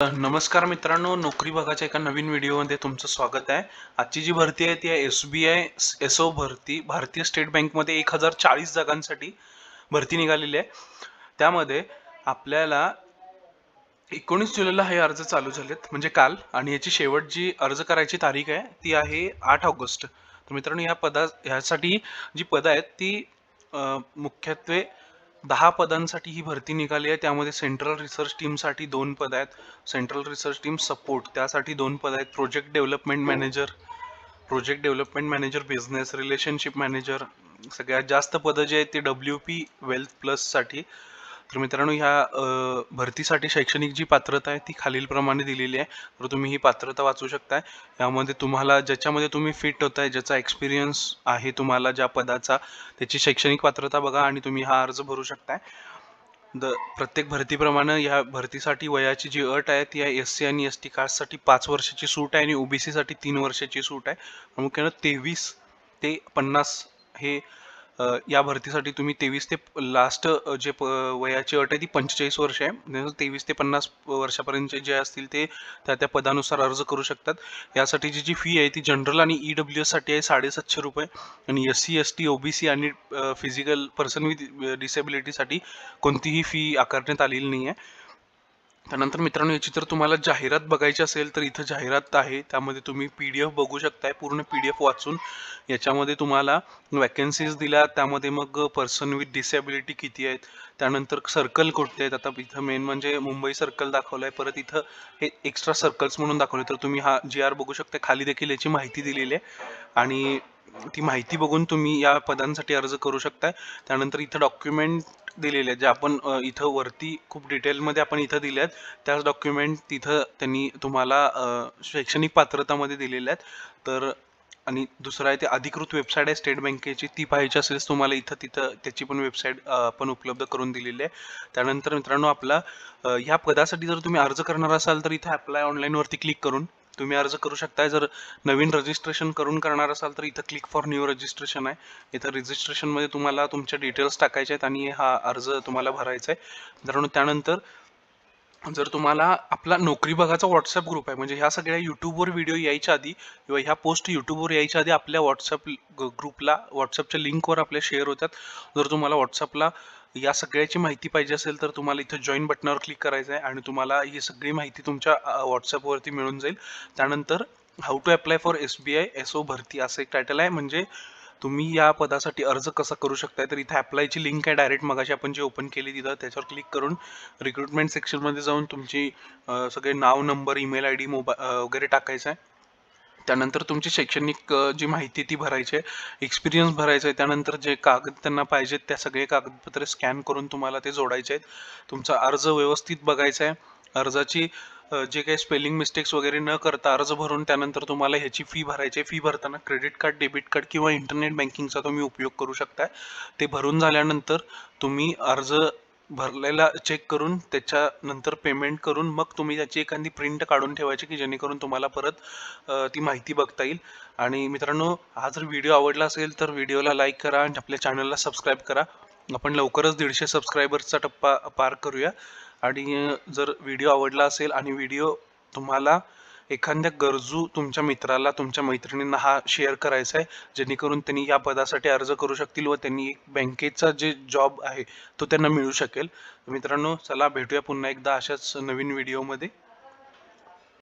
नमस्कार मित्रांनो नोकरी भागाच्या एका नवीन व्हिडिओमध्ये तुमचं स्वागत आहे. आजची जी भरती आहे ती आहे S B I S O भरती. भारतीय स्टेट बँकमध्ये एक हजार चाळीस जागांसाठी भरती निघालेली आहे. त्यामध्ये आपल्याला एकोणीस जुलैला हे अर्ज चालू झालेत म्हणजे काल. आणि याची शेवट जी अर्ज करायची तारीख आहे ती आहे आठ ऑगस्ट. तर मित्रांनो ह्या पदा ह्यासाठी जी पदं आहेत ती मुख्यत्वे दहा पदांसाठी ही भरती निघाली आहे. त्यामध्ये सेंट्रल रिसर्च टीमसाठी दोन पद आहेत. सेंट्रल रिसर्च टीम सपोर्ट त्यासाठी दोन पद आहेत. Project development manager project development manager business relationship manager सगळ्यात जास्त पदं जी आहेत ती डब्ल्यू पी वेल्थ प्लससाठी तर मित्रांनो ह्या भरतीसाठी शैक्षणिक जी पात्रता आहे ती खालीलप्रमाणे दिलेली आहे. तर तुम्ही ही पात्रता वाचू शकताय. यामध्ये तुम्हाला ज्याच्यामध्ये तुम्ही फिट होत आहे ज्याचा एक्सपिरियन्स आहे तुम्हाला ज्या पदाचा त्याची शैक्षणिक पात्रता बघा आणि तुम्ही हा अर्ज भरू शकताय. द प्रत्येक भरतीप्रमाणे ह्या भरतीसाठी वयाची जी अट आहे ती आहे एस सी आणि एस टी कास्टसाठी पाच वर्षाची सूट आहे आणि ओबीसीसाठी तीन वर्षाची सूट आहे. प्रामुख्यानं तेवीस ते पन्नास हे या भरतीसाठी तुम्ही तेवीस ते लास्ट जे प वयाची अट आहे ती पंचेचाळीस वर्ष आहे. तेवीस ते पन्नास वर्षापर्यंतचे जे असतील ते त्या त्या पदानुसार अर्ज करू शकतात. यासाठीची जी फी आहे ती जनरल आणि ई डब्ल्यू एससाठी आहे साडेसातशे रुपये. आणि S C S T OBC आणि फिजिकल पर्सन विथ डिसेबिलिटीसाठी कोणतीही फी आकारण्यात आलेली नाही आहे. त्यानंतर मित्रांनो याची जर तुम्हाला जाहिरात बघायची असेल तर इथं जाहिरात आहे. त्यामध्ये तुम्ही पी डी एफ बघू शकताय पूर्ण पी डी एफ वाचून. याच्यामध्ये तुम्हाला वॅकन्सीज दिल्या त्यामध्ये मग पर्सन विथ डिसेबिलिटी किती आहेत त्यानंतर सर्कल कुठले आहेत. आता इथं मेन म्हणजे मुंबई सर्कल दाखवलं आहे परत इथं हे एक्स्ट्रा सर्कल्स म्हणून दाखवले. तर तुम्ही हा जी आर बघू शकता खाली देखील याची माहिती दिलेली आहे. आणि ती माहिती बघून तुम्ही या पदांसाठी अर्ज करू शकताय. त्यानंतर इथं डॉक्युमेंट दिलेले आहेत जे आपण इथं वरती खूप डिटेलमध्ये आपण इथं दिले आहेत. त्याच डॉक्युमेंट तिथं त्यांनी तुम्हाला शैक्षणिक पात्रतामध्ये दिलेल्या आहेत. तर आणि दुसरं आहे ते अधिकृत वेबसाईट आहे स्टेट बँकेची ती पाहायची असेल तुम्हाला इथं तिथं त्याची पण वेबसाईट आपण उपलब्ध करून दिलेली आहे. त्यानंतर मित्रांनो आपला ह्या पदासाठी जर तुम्ही अर्ज करणार असाल तर इथं अप्लाय ऑनलाईनवरती क्लिक करून तुम्ही अर्ज करू शकताय. जर नवीन रजिस्ट्रेशन करून करणार असाल तर इथं क्लिक फॉर न्यू रजिस्ट्रेशन आहे. इथं रजिस्ट्रेशनमध्ये तुम्हाला तुमच्या डिटेल्स टाकायचे आहेत आणि हा अर्ज तुम्हाला भरायचा आहे. मित्रांनो त्यानंतर जर तुम्हाला आपला नोकरी बघाचा व्हॉट्सअप ग्रुप आहे म्हणजे ह्या सगळ्या यूट्यूबवर व्हिडिओ यायच्या आधी किंवा ह्या पोस्ट यूट्यूबवर यायच्या आधी आपल्या व्हॉट्सअप ग्रुपला व्हॉट्सअपच्या लिंकवर आपल्या शेअर होतात. जर तुम्हाला व्हॉट्सअपला या सगळ्याची माहिती पाहिजे असेल तर तुम्हाला इथं जॉईन बटनावर क्लिक करायचं आहे आणि तुम्हाला ही सगळी माहिती तुमच्या व्हॉट्सअपवरती मिळून जाईल. त्यानंतर how to apply for S B I S O भरती असं एक टायटल आहे. म्हणजे तुम्ही या पदासाठी अर्ज कसा करू शकताय? तर इथे अप्लायची लिंक आहे. डायरेक्ट मगाशी आपण जी ओपन केली तिथं त्याच्यावर क्लिक करून रिक्रुटमेंट सेक्शनमध्ये जाऊन तुमची सगळे नाव number email I D mobile वगैरे टाकायचं आहे त्यानंतर तुमची शैक्षणिक जी माहिती ती भरायची आहे. एक्सपिरियन्स भरायचा आहे. त्यानंतर जे कागद त्यांना पाहिजेत त्या सगळे कागदपत्रे स्कॅन करून तुम्हाला ते जोडायचे आहेत. तुमचा अर्ज व्यवस्थित बघायचा आहे. अर्जाची जे काही स्पेलिंग मिस्टेक्स वगैरे न करता अर्ज भरून त्यानंतर तुम्हाला ह्याची फी भरायची फी भरताना क्रेडिट कार्ड डेबिट कार्ड किंवा इंटरनेट बँकिंगचा तुम्ही उपयोग करू शकता ते भरून झाल्यानंतर तुम्ही अर्ज भरलेला चेक करून त्याच्यानंतर पेमेंट करून मग तुम्ही त्याची एखादी प्रिंट काढून ठेवायची की जेणेकरून तुम्हाला परत ती माहिती बघता येईल. आणि मित्रांनो हा जर व्हिडिओ आवडला असेल तर व्हिडिओला लाईक करा आणि आपल्या चॅनलला सबस्क्राईब करा. आपण लवकरच दीडशे सबस्क्रायबर्सचा टप्पा पार करूया. आणि जर व्हिडिओ आवडला असेल आणि व्हिडिओ तुम्हाला एखाद्या गरजू तुमच्या मित्राला तुमच्या मैत्रिणींना हा शेअर करायचा आहे जेणेकरून त्यांनी या पदासाठी अर्ज करू शकतील व त्यांनी एक बँकेचा जे जॉब आहे तो त्यांना मिळू शकेल. मित्रांनो चला भेटूया पुन्हा एकदा अशाच नवीन व्हिडिओमध्ये.